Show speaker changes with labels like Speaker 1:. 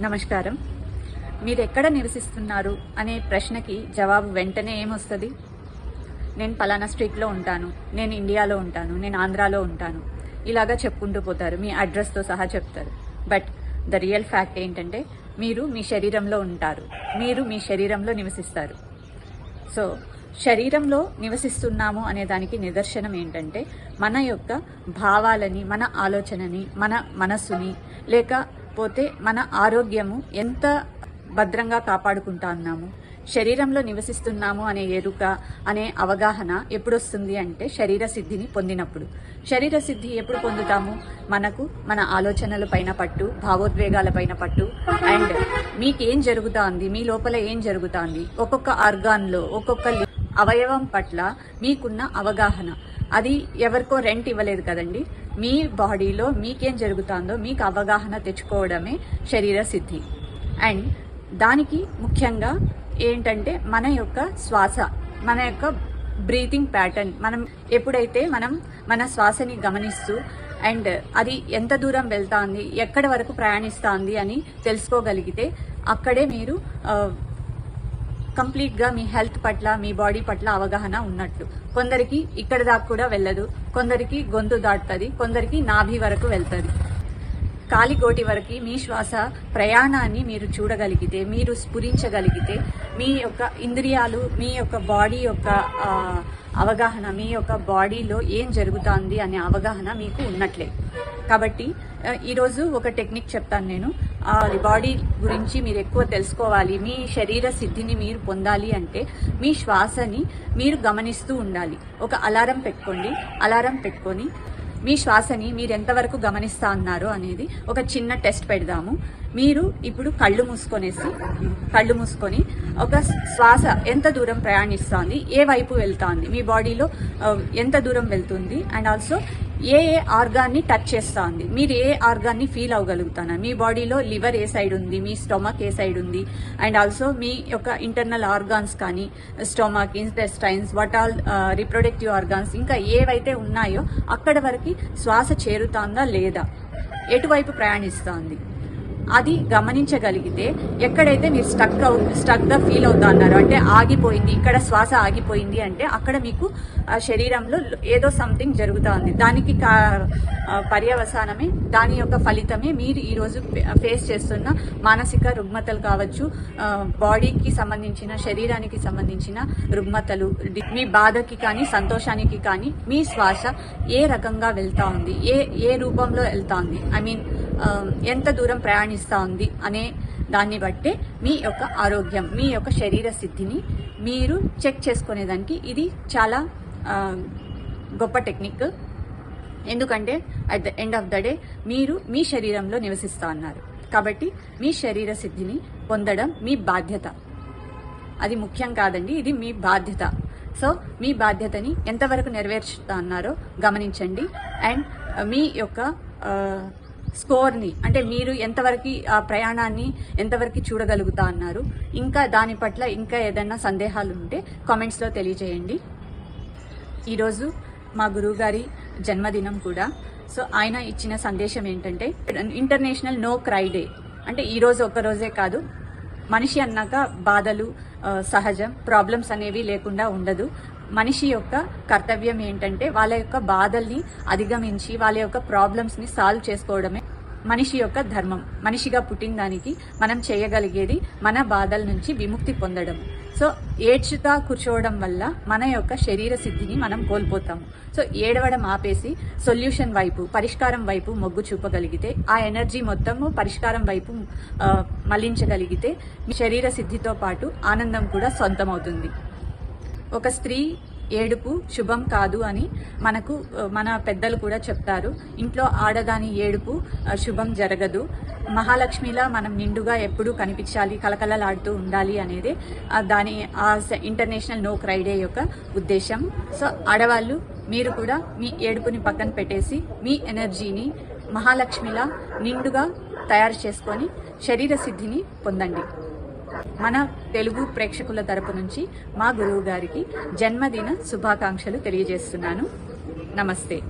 Speaker 1: నమస్కారం. మీరు ఎక్కడ నివసిస్తున్నారు అనే ప్రశ్నకి జవాబు వెంటనే ఏమొస్తుంది? నేను పలానా స్ట్రీట్లో ఉంటాను నేను ఇండియాలో ఉంటాను నేను ఆంధ్రాలో ఉంటాను. ఇలాగా చెప్పుకుంటూ పోతారు మీ అడ్రస్తో సహా చెప్తారు. బట్ ద రియల్ ఫ్యాక్ట్ ఏంటంటే మీరు మీ శరీరంలో ఉంటారు మీరు మీ శరీరంలో నివసిస్తారు. సో శరీరంలో నివసిస్తున్నాము అనే దానికి నిదర్శనం ఏంటంటే మన యొక్క భావాలని మన ఆలోచనని మన మనస్సుని లేక లేకపోతే మన ఆరోగ్యము ఎంత భద్రంగా కాపాడుకుంటా ఉన్నాము శరీరంలో నివసిస్తున్నాము అనే ఎరుక అనే అవగాహన ఎప్పుడొస్తుంది అంటే శరీర సిద్ధిని పొందినప్పుడు. శరీర సిద్ధి ఎప్పుడు పొందుతాము? మనకు మన ఆలోచనల పైన పట్టు భావోద్వేగాల పైన పట్టు. అండ్ మీకేం జరుగుతోంది? మీ లోపల ఏం జరుగుతోంది? ఒక్కొక్క ఆర్గాన్లో ఒక్కొక్క లి- అవయవం పట్ల మీకున్న అవగాహన. అది ఎవరికో రెంట్ ఇవ్వలేదు కదండి. మీ బాడీలో మీకేం జరుగుతుందో మీకు అవగాహన తెచ్చుకోవడమే శరీర సిద్ధి. అండ్ దానికి ముఖ్యంగా ఏంటంటే మన యొక్క శ్వాస మన యొక్క బ్రీతింగ్ ప్యాటర్న్ మనం ఎప్పుడైతే మనం మన శ్వాసని గమనిస్తూ అండ్ అది ఎంత దూరం వెళ్తాంది ఎక్కడి వరకు ప్రయాణిస్తాంది అని తెలుసుకోగలిగితే అక్కడే మీరు కంప్లీట్గా మీ హెల్త్ పట్ల మీ బాడీ పట్ల అవగాహన ఉన్నట్లు. కొందరికి ఇక్కడ దాకా కూడా వెళ్ళదు. కొందరికి గొంతు దాటుతుంది. కొందరికి నాభి వరకు వెళ్తుంది. కాలిగోటి వరకు మీ శ్వాస ప్రయాణాన్ని మీరు చూడగలిగితే మీరు స్ఫురించగలిగితే మీ యొక్క ఇంద్రియాలు మీ యొక్క బాడీ యొక్క అవగాహన మీ యొక్క బాడీలో ఏం జరుగుతుంది అనే అవగాహన మీకు ఉన్నట్లే. కాబట్టి ఈరోజు ఒక టెక్నిక్ చెప్తాను నేను. బాడీ గురించి మీరు ఎక్కువ తెలుసుకోవాలి. మీ శరీర సిద్ధిని మీరు పొందాలి అంటే మీ శ్వాసని మీరు గమనిస్తూ ఉండాలి. ఒక అలారం పెట్టుకోండి. అలారం పెట్టుకొని మీ శ్వాసని మీరు ఎంతవరకు గమనిస్తా అన్నారో అనేది ఒక చిన్న టెస్ట్ పెడదాము. మీరు ఇప్పుడు కళ్ళు మూసుకొనేసి కళ్ళు మూసుకొని ఒక శ్వాస ఎంత దూరం ప్రయాణిస్తోంది ఏ వైపు వెళ్తోంది మీ బాడీలో ఎంత దూరం వెళ్తుంది అండ్ ఆల్సో ఏ ఏ ఆర్గాన్ని టచ్ చేస్తోంది? మీరు ఏ ఆర్గాన్ని ఫీల్ అవ్వగలుగుతానా? మీ బాడీలో లివర్ ఏ సైడ్ ఉంది? మీ స్టొమక్ ఏ సైడ్ ఉంది? అండ్ ఆల్సో మీ యొక్క ఇంటర్నల్ ఆర్గాన్స్ కానీ stomach intestines what all reproductive organs ఇంకా ఏవైతే ఉన్నాయో అక్కడ వరకు శ్వాస చేరుతాందా లేదా? ఎటువైపు ప్రయాణిస్తోంది? అది గమనించగలిగితే ఎక్కడైతే మీరు స్టక్ అవు స్టక్గా ఫీల్ అవుతా అన్నారు అంటే ఆగిపోయింది ఇక్కడ శ్వాస ఆగిపోయింది అంటే అక్కడ మీకు శరీరంలో ఏదో సంథింగ్ జరుగుతూ ఉంది. దానికి కా పర్యవసానమే దాని యొక్క ఫలితమే మీరు ఈరోజు ఫేస్ చేస్తున్న మానసిక రుగ్మతలు కావచ్చు బాడీకి సంబంధించిన శరీరానికి సంబంధించిన రుగ్మతలు మీ బాధకి కానీ సంతోషానికి కానీ మీ శ్వాస ఏ రకంగా వెళ్తా ఉంది ఏ ఏ రూపంలో వెళ్తా ఉంది. ఐ మీన్ ఎంత దూరం ప్రయాణిస్తా ఉంది అనే దాన్ని బట్టే మీ యొక్క ఆరోగ్యం మీ యొక్క శరీర సిద్ధిని మీరు చెక్ చేసుకునేదానికి ఇది చాలా గొప్ప టెక్నిక్. ఎందుకంటే at the end of the day మీరు మీ శరీరంలో నివసిస్తా ఉన్నారు. కాబట్టి మీ శరీర సిద్ధిని పొందడం మీ బాధ్యత. అది ముఖ్యం కాదండి ఇది మీ బాధ్యత. సో మీ బాధ్యతని ఎంతవరకు నెరవేర్చుతా అన్నారో గమనించండి. అండ్ మీ యొక్క స్కోర్ని అంటే మీరు ఎంతవరకు ఆ ప్రయాణాన్ని ఎంతవరకు చూడగలుగుతా అన్నారు. ఇంకా దాని పట్ల ఇంకా ఏదైనా సందేహాలు ఉంటే కామెంట్స్లో తెలియజేయండి. ఈరోజు మా గురువుగారి జన్మదినం కూడా. సో ఆయన ఇచ్చిన సందేశం ఏంటంటే ఇంటర్నేషనల్ నో క్రై డే అంటే ఈరోజు రోజు ఒక్క రోజే కాదు. మనిషి అన్నాక బాధలు సహజం ప్రాబ్లమ్స్ అనేవి లేకుండా ఉండదు. మనిషి యొక్క కర్తవ్యం ఏంటంటే వాళ్ళ యొక్క బాధల్ని అధిగమించి వాళ్ళ యొక్క ప్రాబ్లమ్స్ని సాల్వ్ చేసుకోవడమే మనిషి యొక్క ధర్మం. మనిషిగా పుట్టిన దానికి మనం చేయగలిగేది మన బాధల నుంచి విముక్తి పొందడం. సో ఏడ్చుతా కూర్చోవడం వల్ల మన యొక్క శరీర సిద్ధిని మనం కోల్పోతాము. సో ఏడవడం ఆపేసి సొల్యూషన్ వైపు పరిష్కారం వైపు మొగ్గు చూపగలిగితే ఆ ఎనర్జీ మొత్తము పరిష్కారం వైపు మళ్ళించగలిగితే మీ శరీర సిద్ధితో పాటు ఆనందం కూడా సొంతమవుతుంది. ఒక స్త్రీ ఏడుపు శుభం కాదు అని మనకు మన పెద్దలు కూడా చెప్తారు. ఇంట్లో ఆడదాని ఏడుపు శుభం జరగదు. మహాలక్ష్మిలా మనం నిండుగా ఎప్పుడూ కనిపించాలి కలకలలాడుతూ ఉండాలి అనేది దాని ఆ ఇంటర్నేషనల్ నో క్రైడే యొక్క ఉద్దేశం. సో ఆడవాళ్ళు మీరు కూడా మీ ఏడుపుని పక్కన పెట్టేసి మీ ఎనర్జీని మహాలక్ష్మిలా నిండుగా తయారు చేసుకొని శరీర సిద్ధిని పొందండి. మన తెలుగు ప్రేక్షకుల తరపు నుంచి మా గురువు గారికి జన్మదిన శుభాకాంక్షలు తెలియజేస్తున్నాను. నమస్తే.